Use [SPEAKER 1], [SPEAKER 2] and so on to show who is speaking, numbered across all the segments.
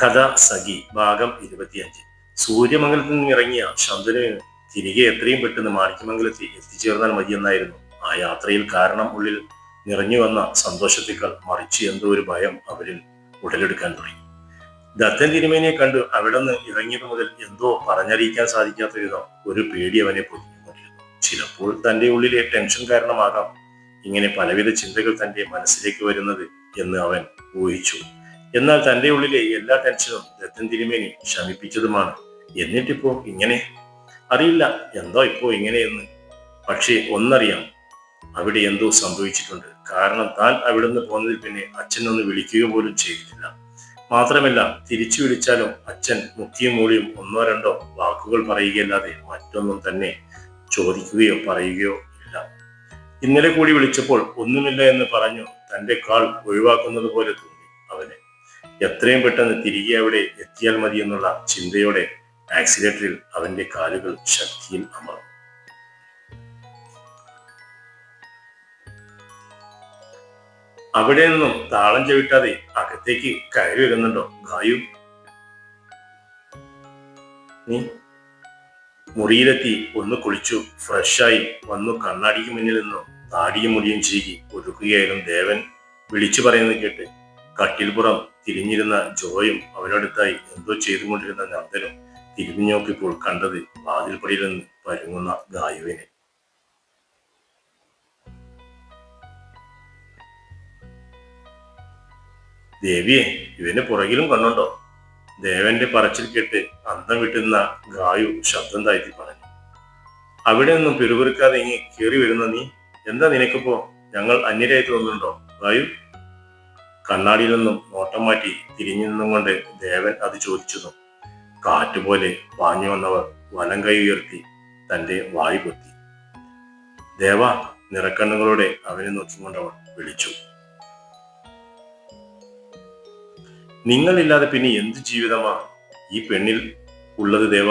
[SPEAKER 1] കഥ സഖി ഭാഗം ഇരുപത്തിയഞ്ച്. സൂര്യമംഗലത്തിൽ നിന്ന് ഇറങ്ങിയ ശാന്തനു തിരികെ എത്രയും പെട്ടെന്ന് മാണിക്യമംഗലത്തിൽ എത്തിച്ചേർന്നാൽ മതിയെന്നായിരുന്നു. ആ യാത്രയിൽ കാരണം ഉള്ളിൽ നിറഞ്ഞു വന്ന സന്തോഷത്തേക്കാൾ മറിച്ച് എന്തോ ഒരു ഭയം അവരിൽ ഉടലെടുക്കാൻ തുടങ്ങി. ദത്തൻ തിരുമേനിയെ കണ്ട് അവിടെ നിന്ന് ഇറങ്ങിയത് മുതൽ എന്തോ പറഞ്ഞറിയിക്കാൻ സാധിക്കാത്ത വിധം ഒരു പേടി അവനെ പൊതിഞ്ഞുകൊണ്ടിരുന്നു. ചിലപ്പോൾ തന്റെ ഉള്ളിലെ ടെൻഷൻ കാരണമാകാം ഇങ്ങനെ പലവിധ ചിന്തകൾ തന്റെ മനസ്സിലേക്ക് വരുന്നത് എന്ന് അവൻ ഊഹിച്ചു. എന്നാൽ തന്റെ ഉള്ളിലെ എല്ലാ ടെൻഷനും ദത്തൻ തിരുമേനി ശമിപ്പിച്ചതുമാണ്. എന്നിട്ടിപ്പോ ഇങ്ങനെ? അറിയില്ല. എന്തോ ഇപ്പോ ഇങ്ങനെയെന്ന്. പക്ഷേ ഒന്നറിയാം. അവിടെ എന്തോ സംഭവിച്ചിട്ടുണ്ട്. കാരണം താൻ അവിടുന്ന് പോന്നതിൽ പിന്നെ അച്ഛനൊന്ന് വിളിക്കുക പോലും ചെയ്തിട്ടില്ല. മാത്രമല്ല തിരിച്ചു വിളിച്ചാലും അച്ഛൻ മുക്കിയും മൂളിയും ഒന്നോ രണ്ടോ വാക്കുകൾ പറയുകയല്ലാതെ മറ്റൊന്നും തന്നെ ചോദിക്കുകയോ പറയുകയോ ഇല്ല. ഇന്നലെ കൂടി വിളിച്ചപ്പോൾ ഒന്നുമില്ല എന്ന് പറഞ്ഞു തന്റെ കാൾ ഒഴിവാക്കുന്നത് പോലെ എത്രയും പെട്ടെന്ന് തിരികെ അവിടെ എത്തിയാൽ മതി എന്നുള്ള ചിന്തയോടെ ആക്സിലേറ്ററിൽ അവന്റെ കാലുകൾ ശക്തിയിൽ അമർന്നു. അവിടെ നിന്നും താളം ചവിട്ടാതെ അകത്തേക്ക് കയറി വരുന്നുണ്ടോ ഗായു? നീ മുറിയിലെത്തി ഒന്ന് കുളിച്ചു ഫ്രഷായി വന്നു കണ്ണാടിക്ക് മുന്നിൽ നിന്നും താടിയും മുടിയും ചീകി ഒതുക്കുകയായിരുന്നു ദേവൻ. വിളിച്ചു പറയുന്നത് കേട്ട് കട്ടിൽപ്പുറം തിരിഞ്ഞിരുന്ന ജോയും അവനടുത്തായി എന്തോ ചെയ്തുകൊണ്ടിരുന്ന നന്ദനും തിരിഞ്ഞു നോക്കിപ്പോൾ കണ്ടത് വാതിൽപ്പടിയിൽ നിന്ന് പരുങ്ങുന്ന ഗായുവിനെ. ദേവിയെ ഇവന്റെ പുറകിലും കണ്ണുണ്ടോ? ദേവന്റെ പറച്ചിൽ കേട്ട് അന്തം വിട്ടുന്ന ഗായു ശബ്ദം താഴ്ത്തി പറഞ്ഞു. അവിടെ നിന്നും പിറുപിറുക്കാതെ ഇങ്ങി കയറി വരുന്ന നീ? എന്താ നിനക്കിപ്പോ? ഞങ്ങൾ അന്യരായി തോന്നുന്നുണ്ടോ? ഗായു കണ്ണാടിയിൽ നിന്നും നോട്ടം മാറ്റി തിരിഞ്ഞു നിന്നും കൊണ്ട് ദേവൻ അത് ചോദിച്ചതും കാറ്റുപോലെ പാഞ്ഞു വന്നവർ വലം കൈ ഉയർത്തി തന്റെ വായു പൊത്തി. ദേവ നിറക്കണ്ണുകളോടെ അവനെ നോക്കിക്കൊണ്ടവൾ വിളിച്ചു. നിങ്ങളില്ലാതെ പിന്നെ എന്ത് ജീവിതമാ? ഈ പെണ്ണിൽ ഉള്ളത് ദേവ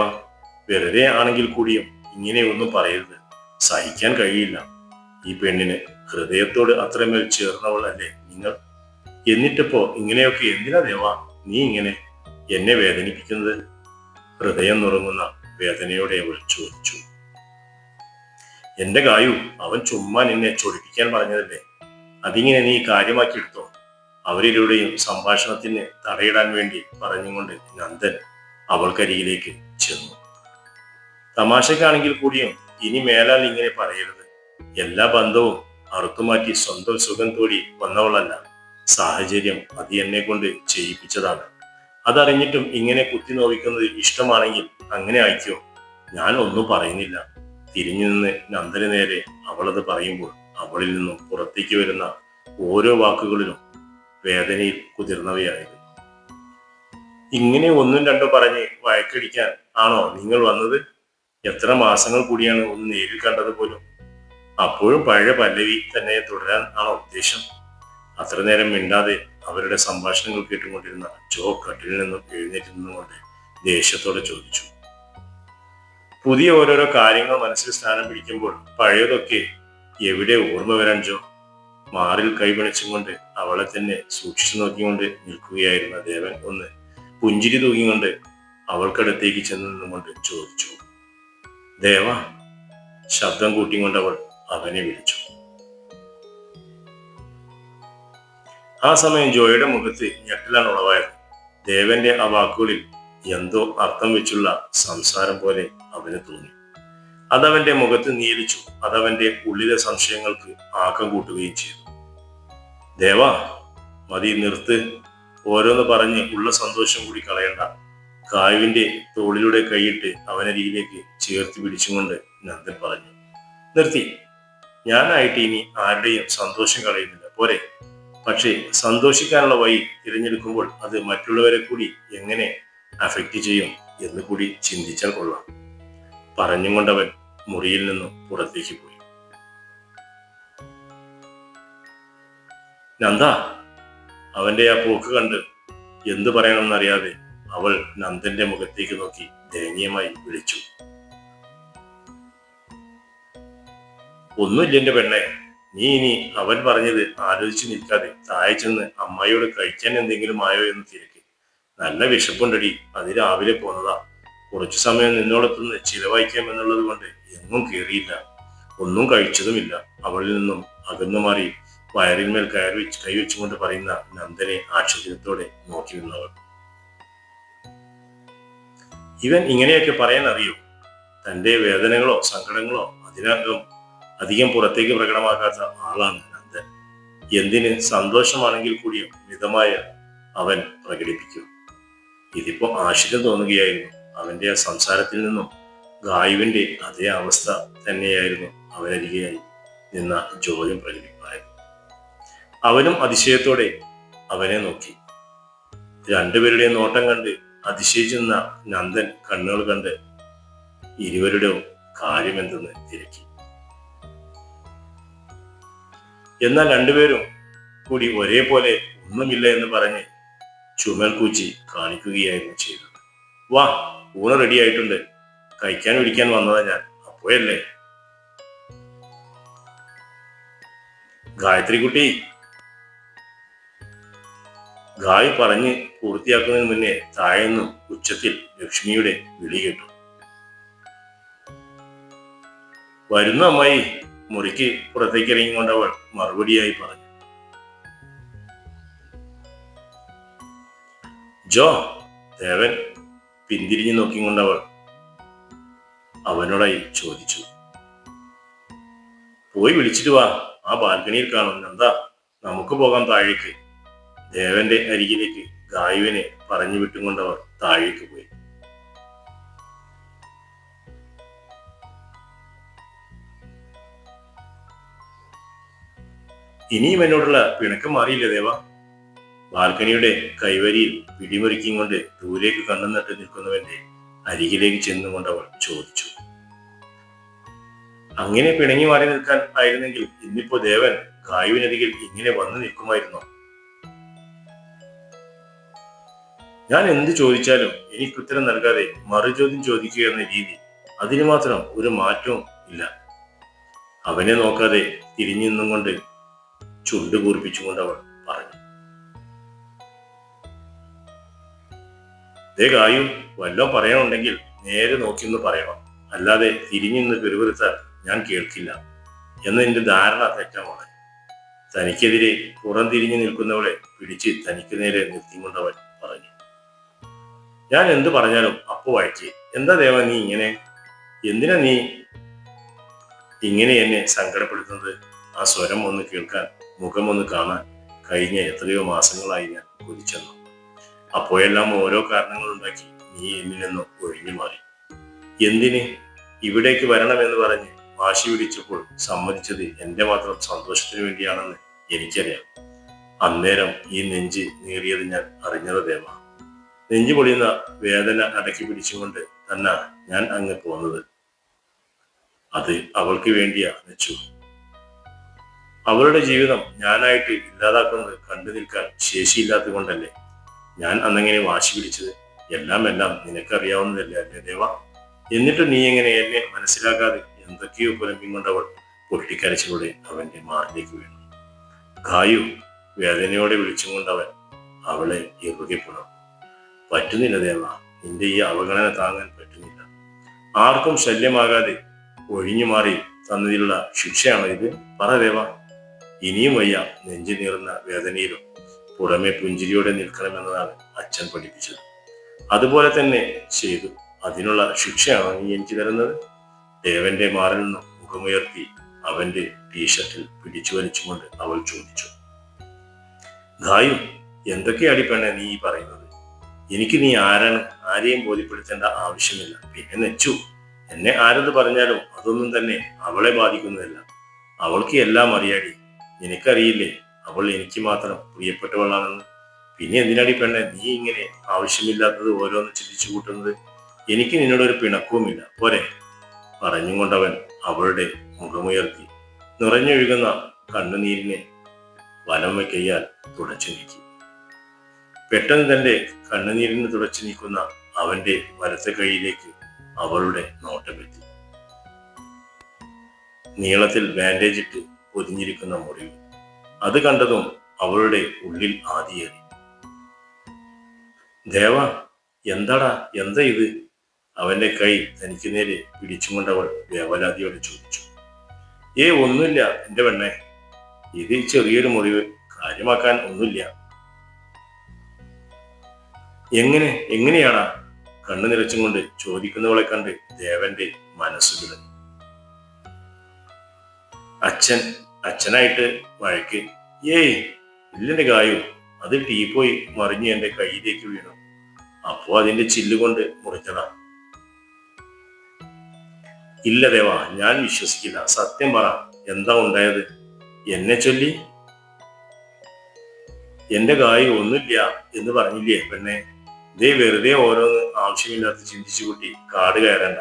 [SPEAKER 1] വെറുതെ ആണെങ്കിൽ കൂടിയും ഇങ്ങനെയൊന്നും പറയരുത്. സഹിക്കാൻ കഴിയില്ല. ഈ പെണ്ണിന് ഹൃദയത്തോട് അത്രമേൽ ചേർന്നവൾ അല്ലേ നിങ്ങൾ? എന്നിട്ടിപ്പോ ഇങ്ങനെയൊക്കെ എന്തിനാ ദേവ? നീ ഇങ്ങനെ എന്നെ വേദനിപ്പിക്കുന്നത്? ഹൃദയം നുറങ്ങുന്ന വേദനയോടെ അവൾ ചോദിച്ചു എന്റെ കായു അവൻ ചുമ്മാ നിന്നെ ചൊടിപ്പിക്കാൻ പറഞ്ഞതല്ലേ? അതിങ്ങനെ നീ കാര്യമാക്കി എടുത്തോ? അവരിലൂടെയും സംഭാഷണത്തിന് തടയിടാൻ വേണ്ടി പറഞ്ഞുകൊണ്ട് നന്ദൻ അവൾക്കരികിലേക്ക് ചെന്നു. തമാശക്കാണെങ്കിൽ കൂടിയും ഇനി മേലാൽ ഇങ്ങനെ പറയരുത്. എല്ലാ ബന്ധവും അറുത്തുമാറ്റി സ്വന്തം സുഖം തോടി വന്നവളല്ല. സാഹചര്യം അത് എന്നെ കൊണ്ട് ചെയ്യിപ്പിച്ചതാണ്. അതറിഞ്ഞിട്ടും ഇങ്ങനെ കുത്തി നോവിക്കുന്നത് ഇഷ്ടമാണെങ്കിൽ അങ്ങനെ അയക്കോ. ഞാൻ ഒന്നും പറയുന്നില്ല. തിരിഞ്ഞു നിന്ന് നന്ദന് നേരെ അവളത് പറയുമ്പോൾ അവളിൽ നിന്നും പുറത്തേക്ക് വരുന്ന ഓരോ വാക്കുകളിലും വേദനയിൽ കുതിർന്നവയായിരുന്നു. ഇങ്ങനെ ഒന്നും രണ്ടോ പറഞ്ഞ് വഴക്കടിക്കാൻ ആണോ നിങ്ങൾ വന്നത്? എത്ര മാസങ്ങൾ കൂടിയാണ് ഒന്ന് നേരിൽ കണ്ടത് പോലും. അപ്പോഴും പഴയ പല്ലവി തന്നെ തുടരാൻ ആണോ ഉദ്ദേശം? അത്ര നേരം മിണ്ടാതെ അവരുടെ സംഭാഷണങ്ങൾ കേട്ടുകൊണ്ടിരുന്ന ജോ കട്ടിൽ നിന്നും എഴുന്നേറ്റ് നിന്നുകൊണ്ട് ദേഷ്യത്തോടെ ചോദിച്ചു. പുതിയ ഓരോരോ കാര്യങ്ങൾ മനസ്സിൽ സ്ഥാനം പിടിക്കുമ്പോൾ പഴയതൊക്കെ എവിടെ ഓർമ്മ വരാൻ ജോ? മാറിൽ കൈപിണച്ചുകൊണ്ട് അവളെ തന്നെ സൂക്ഷിച്ചു നോക്കിക്കൊണ്ട് നിൽക്കുകയായിരുന്ന ദേവൻ ഒന്ന് പുഞ്ചിരി തൂങ്ങിക്കൊണ്ട് അവൾക്കടുത്തേക്ക് ചെന്ന് നിന്നുകൊണ്ട് ചോദിച്ചു. ദേവ ശബ്ദം കൂട്ടിക്കൊണ്ട് അവൾ അവനെ വിളിച്ചു. ആ സമയം ജോയുടെ മുഖത്ത് ഞെട്ടലാണ് ഉളവായത്. ദേവന്റെ ആ വാക്കുകളിൽ എന്തോ അർത്ഥം വെച്ചുള്ള സംസാരം പോലെ അവന് തോന്നി. അതവന്റെ മുഖത്ത് നീലിച്ചു. അതവന്റെ ഉള്ളിലെ സംശയങ്ങൾക്ക് ആക്കം കൂട്ടുകയും ചെയ്തു. ദേവ മതി നിർത്ത്. ഓരോന്ന് പറഞ്ഞ് ഉള്ള സന്തോഷം കൂടി കളയണ്ട. കായുവിന്റെ തോളിലൂടെ കൈയിട്ട് അവനെ അവനരികിലേക്ക് ചേർത്ത് പിടിച്ചുകൊണ്ട് നന്ദൻ പറഞ്ഞു നിർത്തി. ഞാനായിട്ട് ഇനി ആരുടെയും സന്തോഷം കളയുന്നില്ല. പോരെ. പക്ഷേ സന്തോഷിക്കാനുള്ള വഴി തിരഞ്ഞെടുക്കുമ്പോൾ അത് മറ്റുള്ളവരെ കൂടി എങ്ങനെ അഫക്റ്റ് ചെയ്യും എന്ന് കൂടി ചിന്തിച്ചാൽ കൊള്ളാം. പറഞ്ഞുകൊണ്ടവൻ മുറിയിൽ നിന്നും പുറത്തേക്ക് പോയി. നന്ദ അവന്റെ ആ പോക്ക് കണ്ട് എന്തു പറയണമെന്നറിയാതെ അവൾ നന്ദന്റെ മുഖത്തേക്ക് നോക്കി ദയനീയമായി വിളിച്ചു. ഒന്നുമില്ല എന്റെ പെണ്ണെ നീ ഇനി അവൻ പറഞ്ഞത് ആലോചിച്ച് നിൽക്കാതെ താഴെ ചെന്ന് അമ്മായിയോട് കഴിക്കാൻ എന്തെങ്കിലും ആയോ എന്ന് തിരക്കി. നല്ല വിശപ്പുണ്ടടി അത് രാവിലെ പോന്നതാ കുറച്ചു സമയം നിന്നോടൊത്തുനിന്ന് ചിലവഴിക്കാം എന്നുള്ളത് കൊണ്ട് എങ്ങും കയറിയില്ല. ഒന്നും കഴിച്ചതുമില്ല. അവളിൽ നിന്നും അകന്നു മാറി വയറിന്മേൽ കയറി വെച്ച് കൈവച്ചുകൊണ്ട് പറയുന്ന നന്ദനെ ആശ്ചര്യത്തോടെ നോക്കി നിന്നവൾ. ഇവൻ ഇങ്ങനെയൊക്കെ പറയാൻ അറിയൂ? തന്റെ വേദനകളോ സങ്കടങ്ങളോ അതിനകം അധികം പുറത്തേക്ക് പ്രകടമാക്കാത്ത ആളാണ് നന്ദൻ. എന്തിന് സന്തോഷമാണെങ്കിൽ കൂടിയും മിതമായ അവൻ പ്രകടിപ്പിക്കും. ഇതിപ്പോ ആശ്ചര്യം തോന്നുകയായിരുന്നു. അവന്റെ ആ സംസാരത്തിൽ നിന്നും ഗായുവിന്റെ അതേ അവസ്ഥ തന്നെയായിരുന്നു അവനരികെയായി നിന്ന ജോലിയും പ്രകടിപ്പായത് അവനും അതിശയത്തോടെ അവനെ നോക്കി. രണ്ടുപേരുടെയും നോട്ടം കണ്ട് അതിശയിച്ചു നിന്ന നന്ദൻ കണ്ണുകൾ കണ്ട് ഇരുവരുടെയും കാര്യമെന്തെന്ന് തിരക്കി. എന്നാൽ രണ്ടുപേരും കൂടി ഒരേപോലെ ഒന്നുമില്ല എന്ന് പറഞ്ഞ് ചുമൽ കൂച്ചി കാണിക്കുകയായിരുന്നു ചെയ്തത്. വാ ഊണ് റെഡി ആയിട്ടുണ്ട്. കഴിക്കാൻ പിടിക്കാൻ വന്നതാ ഞാൻ. അപ്പോയല്ലേ ഗായത്രി കുട്ടി. ഗായ് പറഞ്ഞ് പൂർത്തിയാക്കുന്നതിന് മുന്നേ താഴെന്നും ഉച്ചത്തിൽ ലക്ഷ്മിയുടെ വിളി കേട്ടു. വരുന്ന അമ്മായി മുറിക്ക് പുറത്തേക്ക് ഇറങ്ങിക്കൊണ്ടവൾ മറുപടിയായി പറഞ്ഞു. ജോ ദേവൻ പിന്തിരിഞ്ഞു നോക്കിക്കൊണ്ടവൾ അവനോടായി ചോദിച്ചു. പോയി വിളിച്ചിട്ട് വാ ആ ബാൽക്കണിയിൽ കാണും. എന്താ നമുക്ക് പോകാം താഴേക്ക്. ദേവന്റെ അരികിലേക്ക് ഗായുവിനെ പറഞ്ഞു വിട്ടുകൊണ്ടവർ താഴേക്ക് പോയി. ഇനിയും എന്നോടുള്ള പിണക്കം മാറിയില്ല ദേവ? ബാൽക്കണിയുടെ കൈവരിയിൽ പിടിമുറുക്കിയും കൊണ്ട് ദൂരേക്ക് കണ്ണു നട്ട് നിൽക്കുന്നവന്റെ അരികിലേക്ക് ചെന്നുകൊണ്ട് അവൾ ചോദിച്ചു. അങ്ങനെ പിണങ്ങി മാറി നിൽക്കാൻ ആയിരുന്നെങ്കിൽ ഇന്നിപ്പോ ദേവൻ കായുവിനരികിൽ ഇങ്ങനെ വന്നു നിൽക്കുമായിരുന്നോ? ഞാൻ എന്ത് ചോദിച്ചാലും എനിക്ക് ഉത്തരം നൽകാതെ മറുചോദ്യം ചോദിക്കുക എന്ന രീതി അതിന് മാത്രം ഒരു മാറ്റവും ഇല്ല. അവനെ നോക്കാതെ തിരിഞ്ഞു നിന്നും കൊണ്ട് ചുണ്ട് കൂർപ്പിച്ചുകൊണ്ട് അവൾ പറഞ്ഞു. ദേ കായും വല്ലതും പറയണമുണ്ടെങ്കിൽ നേരെ നോക്കിയൊന്ന് പറയണം. അല്ലാതെ തിരിഞ്ഞിന്ന് പെരുവരുത്താൻ ഞാൻ കേൾക്കില്ല. എന്ന എന്റെ ധാരണ തെറ്റമാണ് തനിക്കെതിരെ പുറം തിരിഞ്ഞു നിൽക്കുന്നവളെ പിടിച്ച് തനിക്ക് നേരെ നിർത്തിക്കൊണ്ടവൻ പറഞ്ഞു. ഞാൻ എന്ത് പറഞ്ഞാലും അപ്പോ വായിച്ച് എന്താ ദേവ നീ ഇങ്ങനെ? എന്തിനാ നീ ഇങ്ങനെ എന്നെ സങ്കടപ്പെടുത്തുന്നത്? ആ സ്വരം ഒന്ന് കേൾക്കാൻ മുഖമൊന്ന് കാണാൻ കഴിഞ്ഞ എത്രയോ മാസങ്ങളായി ഞാൻ കൊതിച്ചെന്നു. അപ്പോഴെല്ലാം ഓരോ കാരണങ്ങളുണ്ടാക്കി നീ എന്നിൽ നിന്ന് ഒഴിഞ്ഞു മാറി. എന്തിന് ഇവിടേക്ക് വരണമെന്ന് പറഞ്ഞ് വാശി പിടിച്ചപ്പോൾ സമ്മതിച്ചത് എന്റെ മാത്രം സന്തോഷത്തിന് വേണ്ടിയാണെന്ന് എനിക്കറിയാം. അന്നേരം ഈ നെഞ്ച് നേറിയത് ഞാൻ അറിഞ്ഞത് ദേവ. നെഞ്ചു പൊളിയുന്ന വേദന അടക്കി പിടിച്ചുകൊണ്ട് തന്നെ ഞാൻ അങ്ങ് പോന്നത്. അത് അവൾക്ക് വേണ്ടിയാ വെച്ചു അവളുടെ ജീവിതം ഞാനായിട്ട് ഇല്ലാതാക്കുന്നത് കണ്ടു നിൽക്കാൻ ശേഷിയില്ലാത്തത് കൊണ്ടല്ലേ? ഞാൻ അന്നെങ്ങനെ വാശി പിടിച്ചത്? എല്ലാം എല്ലാം നിനക്കറിയാവുന്നതല്ലേ അല്ലേ ദേവ? എന്നിട്ട് നീ എങ്ങനെ എന്നെ മനസ്സിലാക്കാതെ എന്തൊക്കെയോ പുലമ്പിക്കൊണ്ടവൾ പൊട്ടിക്കരച്ചിലൂടെ അവന്റെ മാറിലേക്ക് വീണു. കായു വേദനയോടെ വിളിച്ചും കൊണ്ടവൻ അവളെ ഇറുകെ പുണർന്നു. പറ്റുന്നില്ല ദേവ നിന്റെ ഈ അവഗണന താങ്ങാൻ പറ്റുന്നില്ല. ആർക്കും ശല്യമാകാതെ ഒഴിഞ്ഞു മാറി തന്നതിലുള്ള ശിക്ഷയാണോ ഇത്? പറ ദേവ. ഇനിയും വയ്യ നെഞ്ചു നീറുന്ന വേദനയിലും പുറമെ പുഞ്ചിരിയോടെ നിൽക്കണമെന്നതാണ് അച്ഛൻ പഠിപ്പിച്ചത്. അതുപോലെ തന്നെ ചെയ്തു. അതിനുള്ള ശിക്ഷയാണ് നീ എനിക്ക് തരുന്നത്? ദേവന്റെ മാറിൽ നിന്നും മുഖമുയർത്തി അവന്റെ ടീഷർട്ടിൽ പിടിച്ചു വലിച്ചുകൊണ്ട് അവൾ ചോദിച്ചു. ഗായു എന്തൊക്കെയാടി പെണ്ണെ നീ പറയുന്നത്? എനിക്ക് നീ ആരാണ് ആരെയും ബോധ്യപ്പെടുത്തേണ്ട ആവശ്യമില്ല. പിന്നെ നെച്ചു എന്നെ ആരെന്ന് പറഞ്ഞാലും അതൊന്നും തന്നെ അവളെ ബാധിക്കുന്നതല്ല. അവൾക്ക് എല്ലാം അറിയാടി. നിനക്കറിയില്ലേ അവൾ എനിക്ക് മാത്രം പ്രിയപ്പെട്ടവളാണെന്ന്. പിന്നെ എന്തിനാടി പെണ്ണെ? നീ ഇങ്ങനെ ആവശ്യമില്ലാത്തത് ഓരോന്ന് ചിന്തിച്ചു കൂട്ടുന്നത്? എനിക്ക് നിന്നോടൊരു പിണക്കവുമില്ല. പോരെ. പറഞ്ഞുകൊണ്ടവൻ അവളുടെ മുഖമുയർത്തി നിറഞ്ഞൊഴുകുന്ന കണ്ണുനീരിനെ വലം വയ്ക്കയ്യാൽ തുടച്ചു നീക്കി. പെട്ടെന്ന് തന്റെ കണ്ണുനീരിന് തുടച്ചു നീക്കുന്ന അവന്റെ വലത്തെ കൈയിലേക്ക് അവളുടെ നോട്ടമെത്തി നീളത്തിൽ ബാൻഡേജ് ഇട്ട് പൊതിഞ്ഞിരിക്കുന്ന മുറിവ് അത് കണ്ടതും അവളുടെ ഉള്ളിൽ ആദിയേറി ദേവ എന്താടാ? എന്താ ഇത്? അവന്റെ കൈ തനിക്ക് നേരെ പിടിച്ചുകൊണ്ടവൾ വേവലാതിയോട് ചോദിച്ചു. ഏ ഒന്നുമില്ല എന്റെ പെണ്ണെ. ഇത് ചെറിയൊരു മുറിവ് കാര്യമാക്കാൻ ഒന്നുമില്ല. എങ്ങനെ? എങ്ങനെയാടാ? കണ്ണു നിറച്ചും കൊണ്ട് ചോദിക്കുന്നവളെ കണ്ട് ദേവന്റെ മനസ്സുകൾ അച്ഛൻ അച്ഛനായിട്ട് വഴക്ക്. ഏയ് ഇല്ലെന്റെ കായു. അത് ടീ പോയി മറിഞ്ഞ് എന്റെ കയ്യിലേക്ക് വീണു. അപ്പോ അതിന്റെ ചില്ലുകൊണ്ട് മുറിച്ചതാ. ഇല്ല ദേവാ ഞാൻ വിശ്വസിക്കില്ല. സത്യം പറ എന്താ ഉണ്ടായത്? എന്നെ ചൊല്ലി. എന്റെ കായ് ഒന്നുമില്ല എന്ന് പറഞ്ഞില്ലേ പെണ്ണെ? ദേ വെറുതെ ഓരോന്ന് ആവശ്യമില്ലാത്ത ചിന്തിച്ചു കൂട്ടി കാട് കയറണ്ട.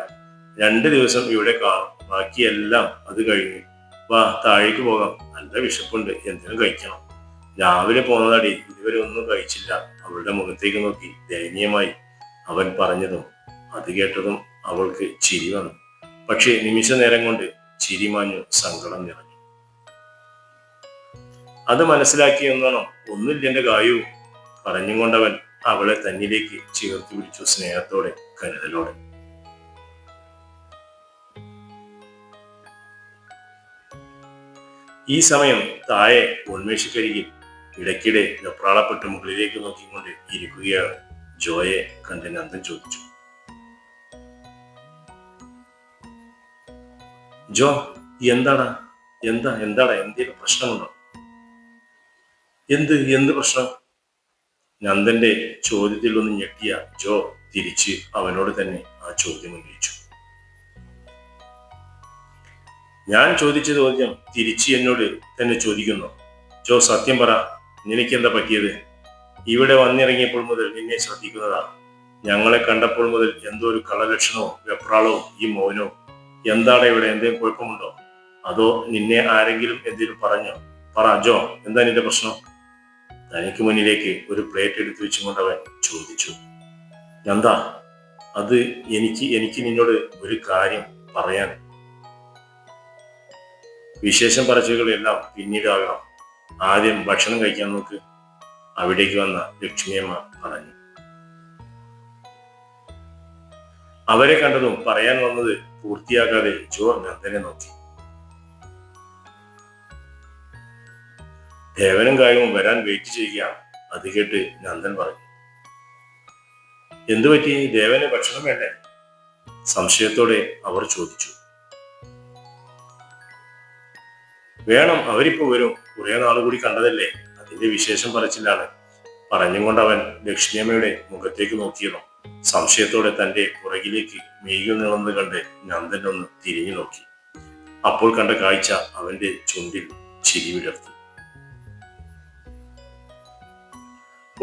[SPEAKER 1] രണ്ട് ദിവസം ഇവിടെ കാണും ബാക്കിയെല്ലാം അത് കഴിഞ്ഞു. വാ താഴേക്ക് പോകാം. നല്ല വിശപ്പുണ്ട്. എന്തിനും കഴിക്കണം. രാവിലെ പോന്നതടി ഇതുവരെ ഒന്നും കഴിച്ചില്ല. അവളുടെ മുഖത്തേക്ക് നോക്കി ദയനീയമായി അവൻ പറഞ്ഞതും അത് കേട്ടതും അവൾക്ക് ചിരി വന്നു. പക്ഷേ നിമിഷ നേരം കൊണ്ട് ചിരി മാഞ്ഞു സങ്കടം നിറഞ്ഞു. അത് മനസ്സിലാക്കി എന്നോണം ഒന്നുമില്ല എന്റെ കായു പറഞ്ഞും കൊണ്ടവൻ അവളെ തന്നിലേക്ക് ചേർത്ത് പിടിച്ചു സ്നേഹത്തോടെ കരുതലോടെ. ഈ സമയം താഴെ ഉന്മേഷിക്കരികിൽ ഇടയ്ക്കിടെ വെപ്രാളപ്പെട്ട് മുകളിലേക്ക് നോക്കിക്കൊണ്ട് ഇരിക്കുകയാണ്. ജോയെ കണ്ട് നന്ദൻ ചോദിച്ചു. ജോ എന്താടാ? എന്താ എന്താടാ? എന്തെങ്കിലും പ്രശ്നമുണ്ടോ? എന്ത് എന്ത് പ്രശ്നം? നന്ദന്റെ ചോദ്യത്തിൽ ഒന്ന് ഞെട്ടിയ ജോ തിരിച്ച് അവനോട് തന്നെ ആ ചോദ്യം ഉന്നയിച്ചു. ഞാൻ ചോദിച്ച ചോദ്യം തിരിച്ച് എന്നോട് തന്നെ ചോദിക്കുന്നു. ജോ സത്യം പറ നിനക്കെന്താ പറ്റിയത്? ഇവിടെ വന്നിറങ്ങിയപ്പോൾ മുതൽ നിന്നെ ശ്രദ്ധിക്കുന്നതാണ് ഞങ്ങളെ കണ്ടപ്പോൾ മുതൽ എന്തോ ഒരു കളലക്ഷണവും വെപ്രാളവും ഈ മൗനവും എന്താണ് ഇവിടെ എന്തെങ്കിലും കുഴപ്പമുണ്ടോ? അതോ നിന്നെ ആരെങ്കിലും എന്തെങ്കിലും പറഞ്ഞു? പറ ജോ എന്താ നിന്റെ പ്രശ്നം? തനിക്ക് മുന്നിലേക്ക് ഒരു പ്ലേറ്റ് എടുത്തു വെച്ചുകൊണ്ടവൻ ചോദിച്ചു. എന്താ? അത് എനിക്ക് എനിക്ക് നിന്നോട് ഒരു കാര്യം പറയാൻ വിശേഷം പറച്ചുകളെല്ലാം പിന്നീടാകാം ആദ്യം ഭക്ഷണം കഴിക്കാൻ നോക്ക്. അവിടേക്ക് വന്ന ലക്ഷ്മിയമ്മ പറഞ്ഞു. അവരെ കണ്ടതും പറയാൻ വന്നത് പൂർത്തിയാക്കാതെ ജോ നന്ദനെ നോക്കി. ദേവനും കായവും വരാൻ വെയിറ്റ് ചെയ്യുകയാണ് അത് കേട്ട് നന്ദൻ പറഞ്ഞു. എന്തുപറ്റി? ദേവന് ഭക്ഷണം വേണ്ടേ? സംശയത്തോടെ അവർ ചോദിച്ചു. വേണം അവരിപ്പോ വരും. കുറെ നാൾ കൂടി കണ്ടതല്ലേ? അതിന്റെ വിശേഷം പറച്ചില്ലാണ് പറഞ്ഞുകൊണ്ട് അവൻ ലക്ഷ്മിയമ്മയുടെ മുഖത്തേക്ക് നോക്കിയതും സംശയത്തോടെ തന്റെ പുറകിലേക്ക് മെയ്യുന്നിളന്ന് കണ്ട് നന്ദൻ ഒന്ന് തിരിഞ്ഞു നോക്കി. അപ്പോൾ കണ്ട കാഴ്ച അവന്റെ ചുണ്ടിൽ ചിരി വിടർത്തി.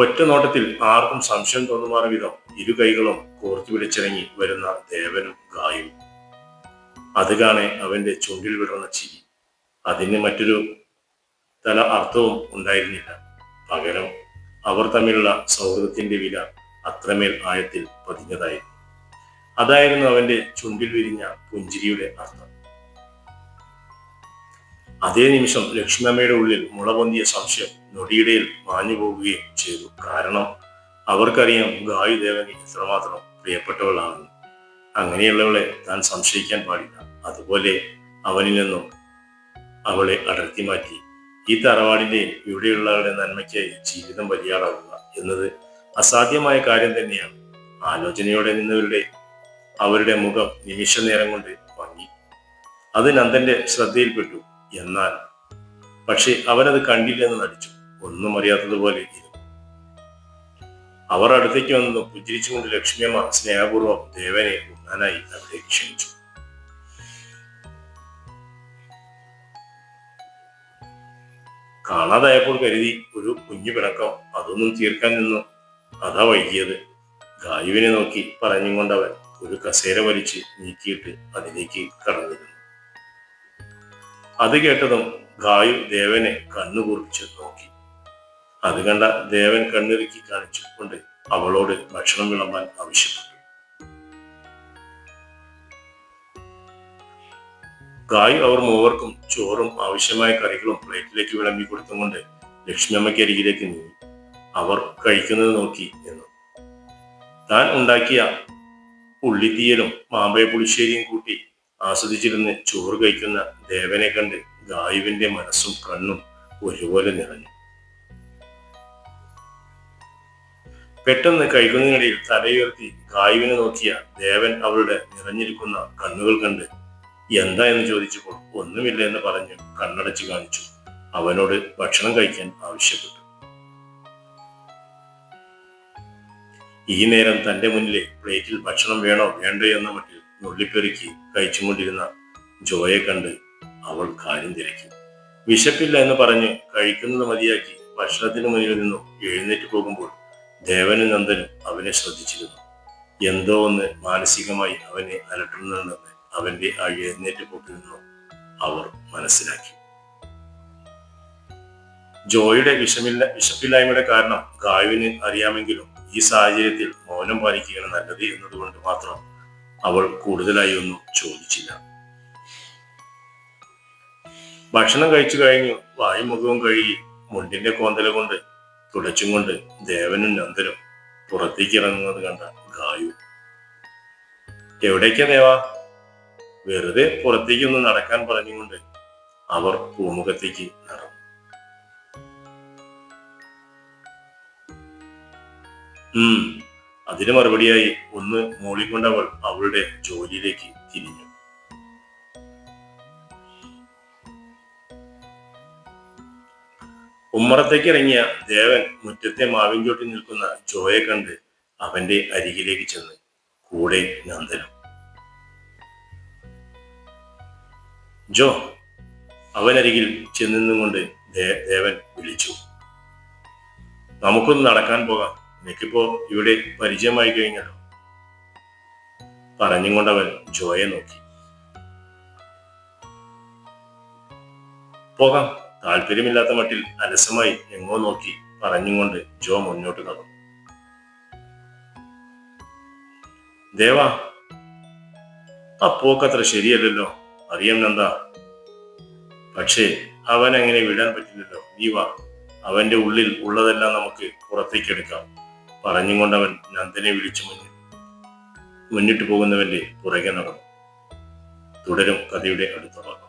[SPEAKER 1] ഒറ്റ നോട്ടത്തിൽ ആർക്കും സംശയം തോന്നുമാറ വിധം ഇരു കൈകളും കോർത്തു പിടിച്ചിറങ്ങി വരുന്ന ദേവനും ഗായും. അത് കാണെ അവന്റെ ചുണ്ടിൽ വിടുന്ന ചിരി. അതിന് മറ്റൊരു തല അർത്ഥവും ഉണ്ടായിരുന്നില്ല. പകരം അവർ തമ്മിലുള്ള സൗഹൃദത്തിന്റെ വില അത്രമേൽ ആഴത്തിൽ പതിഞ്ഞതായിരുന്നു. അതായിരുന്നു അവന്റെ ചുണ്ടിൽ വിരിഞ്ഞ പുഞ്ചിരിയുടെ അർത്ഥം. അതേ നിമിഷം ലക്ഷ്മമ്മയുടെ ഉള്ളിൽ മുളപൊന്തിയ സംശയം നൊടിയിടയിൽ മാഞ്ഞു പോകുകയും ചെയ്തു. കാരണം അവർക്കറിയാം ഗായുദേവന് എത്രമാത്രം പ്രിയപ്പെട്ടവളാണെന്ന്. അങ്ങനെയുള്ളവളെ താൻ സംശയിക്കാൻ പാടില്ല. അതുപോലെ അവനിൽ നിന്നും അവളെ അടർത്തി മാറ്റി. ഈ തറവാടിന്റെ ഇവിടെയുള്ളവരുടെ നന്മയ്ക്കായി ജീവിതം വലിയാളാവുക എന്നത് അസാധ്യമായ കാര്യം തന്നെയാണ്. ആലോചനയോടെ നിന്നവരുടെ അവരുടെ മുഖം നിമിഷ നേരം കൊണ്ട് വാങ്ങി അത് നന്ദന്റെ ശ്രദ്ധയിൽപ്പെട്ടു. എന്നാൽ പക്ഷെ അവനത് കണ്ടില്ലെന്ന് നടിച്ചു. ഒന്നും അറിയാത്തതുപോലെ ഇരുന്നു. അവർ അടുത്തേക്ക് വന്നു പുഞ്ചിരിച്ചുകൊണ്ട് ലക്ഷ്മിയമ്മ സ്നേഹപൂർവം ദേവനെ ഉണ്ണാനായി അവിടെ ക്ഷണിച്ചു. കാണാതായപ്പോൾ കരുതി ഒരു കുഞ്ഞു പിണക്കം അതൊന്നും തീർക്കാൻ നിന്നു. അതാ വൈകിയത്. ഗായുവിനെ നോക്കി പറഞ്ഞും കൊണ്ടവൻ ഒരു കസേര വലിച്ച് നീക്കിയിട്ട് അതിലേക്ക് കടന്നിരുന്നു. അത് കേട്ടതും ഗായു ദേവനെ കണ്ണുകുറിച്ച് നോക്കി. അത് കണ്ട ദേവൻ കണ്ണിറുക്കി കാണിച്ചുകൊണ്ട് അവളോട് ഭക്ഷണം വിളമ്പാൻ ആവശ്യപ്പെട്ടു. ഗായു അവർ മൂവർക്കും ചോറും ആവശ്യമായ കറികളും പ്ലേറ്റിലേക്ക് വിളമ്പി കൊടുത്തുകൊണ്ട് ലക്ഷ്മിയമ്മയ്ക്ക് അരികിലേക്ക് നീങ്ങി. അവർ കഴിക്കുന്നത് നോക്കി നിന്നു. താൻ ഉണ്ടാക്കിയ ഉള്ളിത്തീയലും മാമ്പഴ പുളിശ്ശേരിയും കൂട്ടി ആസ്വദിച്ചിരുന്ന് ചോറ് കഴിക്കുന്ന ദേവനെ കണ്ട് ഗായുവിന്റെ മനസ്സും കണ്ണും ഒരുപോലെ നിറഞ്ഞു. പെട്ടെന്ന് കഴിക്കുന്നതിനിടയിൽ തലയുയർത്തി ഗായുവിനെ നോക്കിയ ദേവൻ അവളുടെ നിറഞ്ഞിരിക്കുന്ന കണ്ണുകൾ കണ്ട് എന്താ എന്ന് ചോദിച്ചപ്പോൾ ഒന്നുമില്ല എന്ന് പറഞ്ഞ് കണ്ണടച്ച് കാണിച്ചു. അവനോട് ഭക്ഷണം കഴിക്കാൻ ആവശ്യപ്പെട്ടു. ഈ നേരം തന്റെ മുന്നിലെ പ്ലേറ്റിൽ ഭക്ഷണം വേണോ വേണ്ടോ എന്ന മട്ടിൽ നുള്ളിപ്പെറുക്കി കഴിച്ചുകൊണ്ടിരുന്ന ജോയെ കണ്ട് അവൾ കാര്യം തിരക്കി. വിശപ്പില്ല എന്ന് പറഞ്ഞ് കഴിക്കുന്നത് മതിയാക്കി ഭക്ഷണത്തിന് മുന്നിൽ നിന്നും എഴുന്നേറ്റ് പോകുമ്പോൾ ദേവനും നന്ദനും അവനെ ശ്രദ്ധിച്ചിരുന്നു. എന്തോ ഒന്ന് മാനസികമായി അവനെ അലട്ടുന്നുണ്ടെന്ന് അവന്റെ ആ എഴുന്നേറ്റ് പോക്കിൽ നിന്നും അവർ മനസ്സിലാക്കി. ജോയുടെ വിഷമില്ല വിശപ്പില്ലായ്മയുടെ കാരണം ഗായുവിന് അറിയാമെങ്കിലും ഈ സാഹചര്യത്തിൽ മൗനം പാലിക്കുകയാണ് നല്ലത് എന്നതുകൊണ്ട് മാത്രം അവൾ കൂടുതലായി ഒന്നും ചോദിച്ചില്ല. ഭക്ഷണം കഴിച്ചു കഴിഞ്ഞു. വായും മുഖവും കഴുകി മുണ്ടിന്റെ കോന്തല കൊണ്ട് തുടച്ചും കൊണ്ട് ദേവനും നന്ദനും പുറത്തേക്ക് ഇറങ്ങുന്നത് കണ്ട ഗായു എവിടേക്കാ ദേവാ? വെറുതെ പുറത്തേക്കൊന്ന് നടക്കാൻ പറഞ്ഞുകൊണ്ട് അവർ പൂമുഖത്തേക്ക് നടന്നു. ഉം അതിന് മറുപടിയായി ഒന്ന് മൂളിക്കൊണ്ടവൾ അവളുടെ ജോലിയിലേക്ക് തിരിഞ്ഞു. ഉമ്മറത്തേക്ക് ഇറങ്ങിയ ദേവൻ മുറ്റത്തെ മാവിൻ ചോട്ടിൽ നിൽക്കുന്ന ജോയെ കണ്ട് അവന്റെ അരികിലേക്ക് ചെന്ന് കൂടെ നന്ദനം. ജോ അവനരികിൽ ചെന്നിന്നുകൊണ്ട് ദേ- ദേവൻ വിളിച്ചു. നമുക്കൊന്ന് നടക്കാൻ പോകാം. എനിക്കിപ്പോ ഇവിടെ പരിചയമായി കഴിഞ്ഞല്ലോ. പറഞ്ഞുകൊണ്ടവൻ ജോയെ നോക്കി. പോകാം. താല്പര്യമില്ലാത്ത മട്ടിൽ അലസമായി എങ്ങോ നോക്കി പറഞ്ഞുകൊണ്ട് ജോ മുന്നോട്ട് നടന്നു. ദേവാ ആ പോക്കത്ര ശരിയല്ലല്ലോ. അറിയാം നന്ദ. പക്ഷേ അവൻ അങ്ങനെ വിടാൻ പറ്റില്ലല്ലോ നീ വാ. അവന്റെ ഉള്ളിൽ ഉള്ളതെല്ലാം നമുക്ക് പുറത്തേക്ക് എടുക്കാം. പറഞ്ഞും കൊണ്ടവൻ നന്ദനെ വിളിച്ചു മുന്നിൽ മുന്നിട്ട് പോകുന്നവന്റെ പുറകെ നടന്നു. തുടരും കഥയുടെ അടുത്ത ഭാഗം.